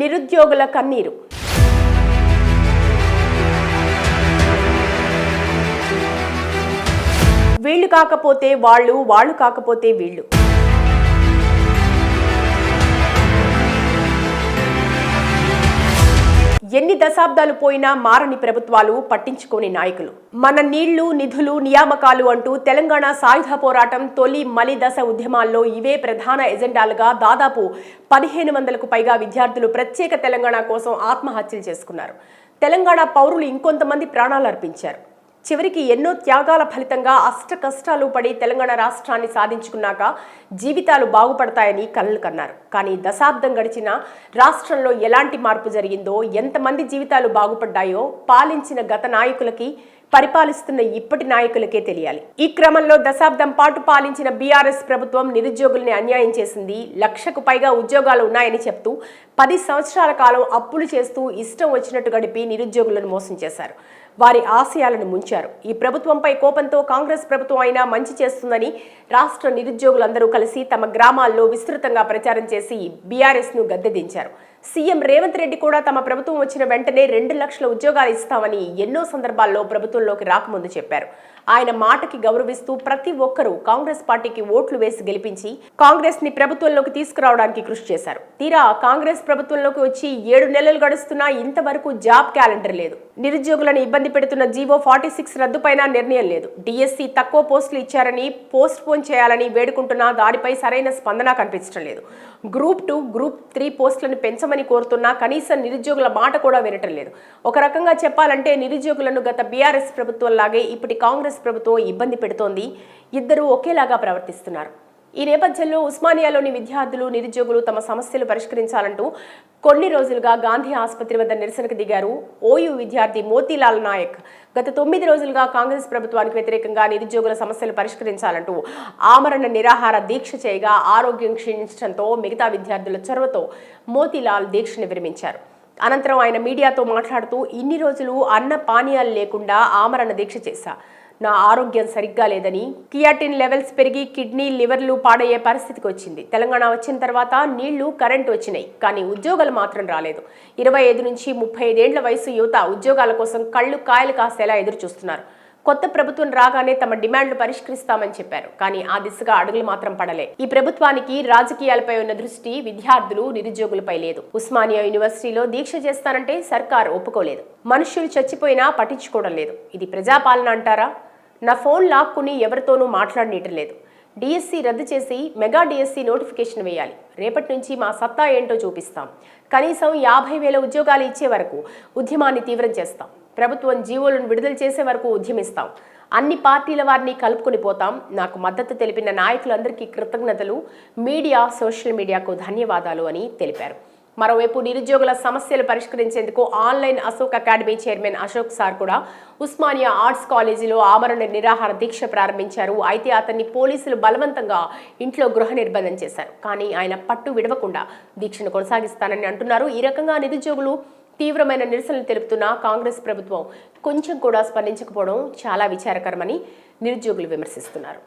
నిరుద్యోగుల కన్నీరు. వీళ్ళు కాకపోతే వాళ్ళు వాళ్ళు కాకపోతే వీళ్ళు. దశాబ్దాలు పోయినా మారని ప్రభుత్వాలు పట్టించుకోని నాయకులు. మన నీళ్ళు నిధులు నియామకాలు అంటూ తెలంగాణ సాయుధ పోరాటం తొలి మలి దశ ఉద్యమాల్లో ఇవే ప్రధాన ఎజెండాలుగా దాదాపు పదిహేను వందలకు పైగా విద్యార్థులు ప్రత్యేక తెలంగాణ కోసం ఆత్మహత్యలు చేసుకున్నారు. తెలంగాణ పౌరులు ఇంకొంతమంది ప్రాణాలు అర్పించారు. చివరికి ఎన్నో త్యాగాల ఫలితంగా అష్ట కష్టాలు పడి తెలంగాణ రాష్ట్రాన్ని సాధించుకున్నాక జీవితాలు బాగుపడతాయని కలలు కన్నారు. కానీ దశాబ్దం గడిచిన రాష్ట్రంలో ఎలాంటి మార్పు జరిగిందో ఎంతమంది జీవితాలు బాగుపడ్డాయో పాలించిన గత నాయకులకి పరిపాలిస్తున్న ఇప్పటి నాయకులకే తెలియాలి. ఈ క్రమంలో దశాబ్దం పాటు పాలించిన బీఆర్ఎస్ ప్రభుత్వం నిరుద్యోగుల్ని అన్యాయం చేసింది. లక్షకు పైగా ఉద్యోగాలు ఉన్నాయని చెప్తూ పది సంవత్సరాల కాలం అప్పులు చేస్తూ ఇష్టం వచ్చినట్టు గడిపి నిరుద్యోగులను మోసం చేశారు. వారి ఆశయాలను ముంచారు. ఈ ప్రభుత్వంపై కోపంతో కాంగ్రెస్ ప్రభుత్వం అయినా మంచి చేస్తుందని రాష్ట్ర నిరుద్యోగులందరూ కలిసి తమ గ్రామాల్లో విస్తృతంగా ప్రచారం చేసి బీఆర్ఎస్ను గద్దెదించారు. సీఎం రేవంత్ రెడ్డి కూడా తమ ప్రభుత్వం వచ్చిన వెంటనే రెండు లక్షల ఉద్యోగాలు ఇస్తామని ఎన్నో సందర్భాల్లో ప్రభుత్వంలోకి రాకముందు చెప్పారు. ఆయన మాటకి గౌరవిస్తూ ప్రతి ఒక్కరూ కాంగ్రెస్ పార్టీకి ఓట్లు వేసి గెలిపించి కాంగ్రెస్ని ప్రభుత్వంలోకి తీసుకురావడానికి కృషి చేశారు. తీరా కాంగ్రెస్ ప్రభుత్వంలోకి వచ్చి ఏడు నెలలు గడుస్తున్నా ఇంతవరకు జాబ్ క్యాలెండర్ లేదు. నిరుద్యోగులను ఇబ్బంది పెడుతున్న జీవో ఫార్టీ సిక్స్ రద్దుపైన నిర్ణయం లేదు. డిఎస్సి తక్కువ పోస్టులు ఇచ్చారని పోస్ట్ పోన్ చేయాలని వేడుకుంటున్నా దానిపై సరైన స్పందన కనిపించడం లేదు. గ్రూప్ టూ గ్రూప్ త్రీ పోస్టులను పెంచమని కోరుతున్నా కనీసం నిరుద్యోగుల మాట కూడా వినటం లేదు. ఒక రకంగా చెప్పాలంటే నిరుద్యోగులను గత బీఆర్ఎస్ ప్రభుత్వం లాగే ఇప్పటి కాంగ్రెస్ ప్రభుత్వం ఇబ్బంది పెడుతోంది. ఇద్దరూ ఒకేలాగా ప్రవర్తిస్తున్నారు. ఈ నేపథ్యంలో ఉస్మానియాలోని విద్యార్థులు నిరుద్యోగులు తమ సమస్యలు పరిష్కరించాలంటూ కొన్ని రోజులుగా గాంధీ ఆసుపత్రి వద్ద నిరసనకు దిగారు. ఓయూ విద్యార్థి మోతీలాల్ నాయక్ గత తొమ్మిది రోజులుగా కాంగ్రెస్ ప్రభుత్వానికి వ్యతిరేకంగా నిరుద్యోగుల సమస్యలు పరిష్కరించాలంటూ ఆమరణ నిరాహార దీక్ష చేయగా ఆరోగ్యం క్షీణించడంతో మిగతా విద్యార్థుల చొరవతో మోతీలాల్ దీక్షను విరమించారు. అనంతరం ఆయన మీడియాతో మాట్లాడుతూ ఇన్ని రోజులు అన్న పానీయాలు లేకుండా ఆమరణ దీక్ష చేశా. నా ఆరోగ్యం సరిగ్గా లేదని కియాటిన్ లెవెల్స్ పెరిగి కిడ్నీ లివర్లు పాడయ్యే పరిస్థితికి వచ్చింది. తెలంగాణ వచ్చిన తర్వాత నీళ్ళు కరెంట్ వచ్చినాయి కానీ ఉద్యోగాలు మాత్రం రాలేదు. ఇరవై ఐదు నుంచి ముప్పై ఐదేండ్ల వయసు యువత ఉద్యోగాల కోసం కళ్ళు కాయలు కాసేలా ఎదురు చూస్తున్నారు కొత్త ప్రభుత్వం రాగానే తమ డిమాండ్లు పరిష్కరిస్తామని చెప్పారు కానీ ఆ దిశగా అడుగులు మాత్రం పడలే. ఈ ప్రభుత్వానికి రాజకీయాలపై ఉన్న దృష్టి విద్యార్థులు నిరుద్యోగులపై లేదు. ఉస్మానియా యూనివర్సిటీలో దీక్ష చేస్తానంటే సర్కారు ఒప్పుకోలేదు. మనుష్యులు చచ్చిపోయినా పట్టించుకోవడం లేదు. ఇది ప్రజాపాలన అంటారా? నా ఫోన్ లాక్కుని ఎవరితోనూ మాట్లాడనీయటం లేదు డిఎస్సి రద్దు చేసి మెగా డిఎస్సి నోటిఫికేషన్ వేయాలి. రేపటి నుంచి మా సత్తా ఏంటో చూపిస్తాం. కనీసం యాభై వేల ఉద్యోగాలు ఇచ్చే వరకు ఉద్యమాన్ని తీవ్రం చేస్తాం. ప్రభుత్వం జీవోలను విడుదల చేసే వరకు ఉద్యమిస్తాం. అన్ని పార్టీల వారిని కలుపుకొని పోతాం. నాకు మద్దతు తెలిపిన నాయకులందరికీ కృతజ్ఞతలు. మీడియా సోషల్ మీడియాకు ధన్యవాదాలు అని తెలిపారు. మరోవైపు నిరుద్యోగుల సమస్యలు పరిష్కరించేందుకు online Ashok academy chairman Ashok sir కూడా ఉస్మానియా ఆర్ట్స్ కాలేజీలో ఆమరణ నిరాహార దీక్ష ప్రారంభించారు. అయితే అతన్ని పోలీసులు బలవంతంగా ఇంట్లో గృహ నిర్బంధం చేశారు. కానీ ఆయన పట్టు విడవకుండా దీక్షను కొనసాగిస్తానని అంటున్నారు. ఈ రకంగా నిరుద్యోగులు తీవ్రమైన నిరసనలు తెలుపుతున్న కాంగ్రెస్ ప్రభుత్వం కొంచెం కూడా స్పందించకపోవడం చాలా విచారకరమని నిరుద్యోగులు విమర్శిస్తున్నారు.